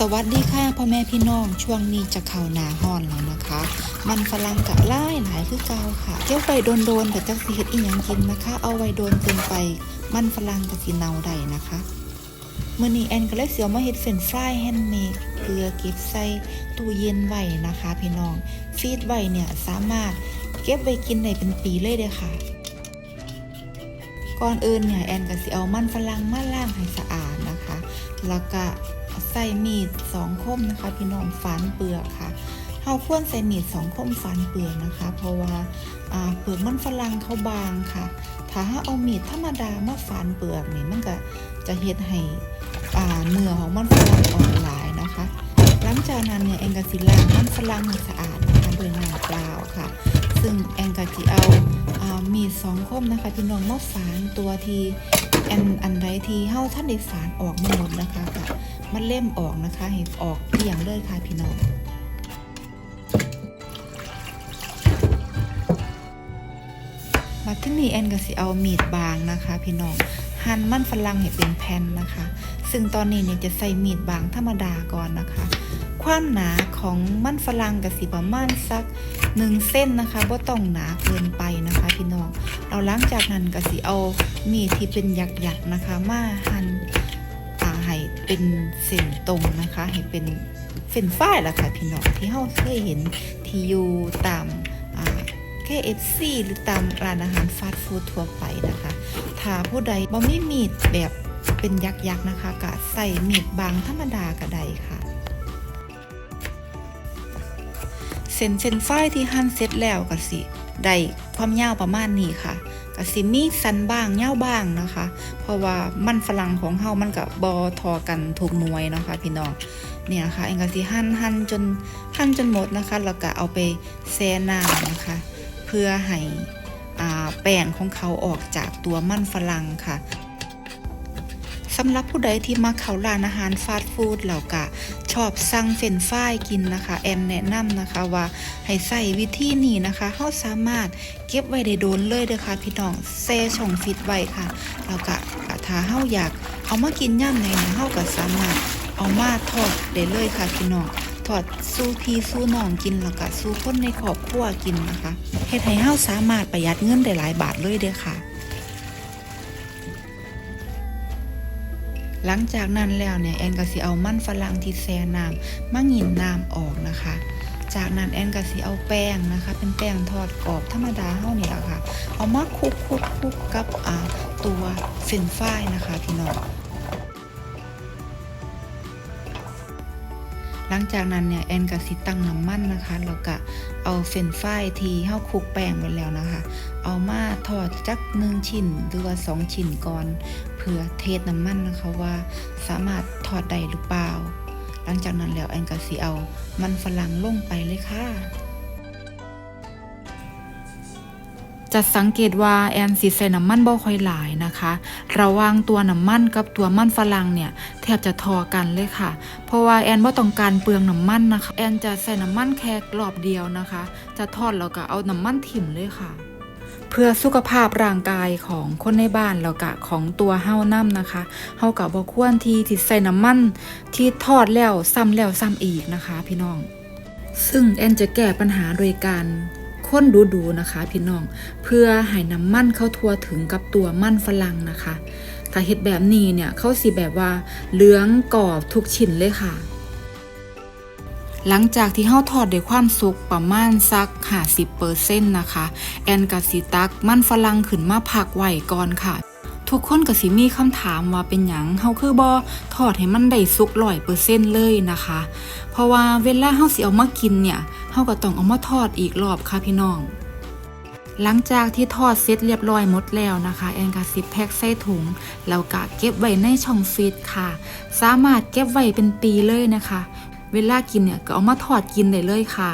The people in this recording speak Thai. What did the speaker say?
สวัสดีค่ะพ่อแม่พี่น้องช่วงนี้จะเข้านาฮอนแล้วนะคะ มันฝรั่งกะไล่หลายคือเก่าค่ะเกี่ยวไปโดนๆกับจักสิเฮ็ดอีหยังกินนะคะ เอาไว้โดนเกินไป มันฝรั่งกะสิเนาได้นะคะมื้อนี้แอนก็เลยสิเอามาเฮ็ดเฟรนฟรายแฮนด์เมดเกลือเก็บใส่ตู้เย็นไว้นะคะ พี่น้องฟีดไว้เนี่ยสามารถเก็บไว้กินได้เป็นปีเลยเด้อค่ะ ก่อนอื่นเนี่ยแอนก็สิเอามันฝรั่งมาล้างให้สะอาดนะคะ แล้วก็ ใส่มีดสองคมนะคะ พี่น้องฟันเปลือกค่ะเฮาควรใส่มีดสองคมฟันเปลือกนะคะ เพราะว่าเปลือกมันฝรั่งเขาบางค่ะ ถ้าเฮาเอามีดธรรมดามาฟันเปลือกนี่มันก็จะเฮ็ดให้เนื้อของมันฝรั่งออกหลายนะคะหลังจากนั้นเนี่ยแองกะสิล้างมันฝรั่งให้สะอาดนะคะด้วยน้ำเปล่าค่ะ ซึ่งแองกะสิเอามีดสองคมนะคะพี่น้องมาฝานตัวที่อันอันใดที่เฮาท่านได้ฝานออกมาหมดนะคะก็ มันเล่มออกนะคะให้ออกเกลี่ยงเลยค่ะพี่น้องมาที่นี่แอนก็สิเอามีดบางนะคะ พี่น้องหั่นมันฝรั่งให้เป็นแผ่นนะคะ ซึ่งตอนนี้เนี่ยจะใส่มีดบางธรรมดาก่อนนะคะ ความหนาของมันฝรั่งก็สิประมาณสักหนึ่งเส้นนะคะบ่ต้องหนาเกินไปนะคะ พี่น้องเราหลังจากนั้นก็สิเอามีดที่เป็นหยักๆนะคะ มาหั่นอ่าให้ เป็นเส้นตรงนะคะ ให้เป็นเฟ้นฝ้ายล่ะค่ะพี่น้องที่เฮาเคยเห็นที่อยู่ตามอ่า KFC หรือตามร้านอาหารฟาสต์ฟู้ดทั่วไปนะคะ ถ้าผู้ใดบ่มีมีดแบบเป็นยักษ์ๆนะคะก็ใส่มีดบางธรรมดาก็ได้ค่ะเส้นเส้นฝ้ายที่หั่นเสร็จแล้วก็สิ ได้ความยาวประมาณนี้ค่ะก็สิมีสันบ้างยาวบ้างนะคะ เพราะว่ามันฝรั่งของเฮามันกับบอทอกันถูกหน่วยเนาะคะพี่น้องเนี่ยค่ะเองก็สิหั่นหั่นจนหั่นจนหมดนะคะแล้วก็เอาไปแช่น้ำนะคะ เพื่อให้แป้งของเขาออกจากตัวมันฝรั่งค่ะ สำหรับผู้ใดที่มาเขาร้านอาหารฟาสต์ฟู้ดแล้วก็ชอบสั่งเฟรนฟรายกินนะคะ แอมแนะนำนะคะว่าให้ใส่วิธีนี้นะคะเขาสามารถเก็บไว้ได้โดนเลยเด้อค่ะพี่น้องแซ่ช่องฟิตไว้ค่ะแล้วก็ถ้าเฮาอยากเอามากินย่ำในนะเฮาก็สามารถเอามาทอดได้เลยค่ะพี่น้องทอดสู้พี่สู้น้องกินแล้วก็สู้คนในครอบครัวกินนะคะเฮ็ดให้เฮาสามารถประหยัดเงินได้หลายบาทเลยเด้อค่ะ หลังจากนั้นแล้วเนี่ยแอนก็สิเอามันฝรั่งที่แช่น้ำมาหยินน้ำออกนะคะ จากนั้นแอนก็สิเอาแป้งนะคะ เป็นแป้งทอดกรอบธรรมดาเท่านี้แหละค่ะ เอามาคลุกคลุกคลุกกับตัวเฟรนช์ฟรายนะคะพี่น้อง ลังจากนั้นเนี่ยแอนก็สิตั้งน้ำมันนะคะ แล้วก็เอาเฟนช์ฟรายที่เฮาคลุกแป้งไว้แล้วนะคะ เอามาทอดจักหนึ่งชิ้นหรือว่าสองชิ้นก่อนเพื่อเทสน้ำมันนะคะว่าสามารถทอดได้หรือเปล่า หลังจากนั้นแล้วแอนก็สิเอา มันฝรั่งลงไปเลยค่ะ จะสังเกตว่าแอนสิใส่น้ำมันบ่ค่อยหลายนะคะ ระว่างตัวน้ำมันกับตัวมันฝรั่งเนี่ยแทบจะทอกันเลยค่ะ เพราะว่าแอนบ่ต้องการเปลืองน้ำมันนะคะ แอนจะใส่น้ำมันแค่รอบเดียวนะคะ จะทอดแล้วก็เอาน้ำมันถิ่มเลยค่ะเพื่อสุขภาพร่างกายของคนในบ้านแล้วก็ของตัวเฮานํนะคะเฮาก็บ่ควรที่ที่ใส่น้ำมันที่ทอดแล้วซ้ำแล้วซ้ำอีกนะคะ พี่น้อง ซึ่งแอนจะแก้ปัญหาโดยการ ค้นดูๆนะคะ พี่น้อง เพื่อให้น้ำมันเข้าทั่วถึงกับตัวมันฝรั่งนะคะ ถ้าเห็ดแบบนี้เนี่ยเขาสิแบบว่าเหลืองกรอบทุกชิ้นเลยค่ะ หลังจากที่เฮาทอดด้วยความสุกประมาณสัก50%นะคะ แอนกับสิตักมันฝรั่งขึ้นมาผักไว้ก่อนค่ะ ทุกคนก็สิมีคำถามว่าเป็นหยังเฮาคือบ่ทอดให้มันได้สุก100%เซ็นต์เลยนะคะ เพราะว่าเวลาเฮาสิเอามากินเนี่ยเฮาก็ต้องเอามาทอดอีกรอบค่ะพี่น้อง หลังจากที่ทอดเสร็จเรียบร้อยหมดแล้วนะคะ แอนก็สิปแพ็คใส่ถุงแล้วก็เก็บไว้ในช่องฟรีซค่ะ สามารถเก็บไว้เป็นปีเลยนะคะ เวลากินเนี่ยก็เอามาทอดกินได้เลยค่ะ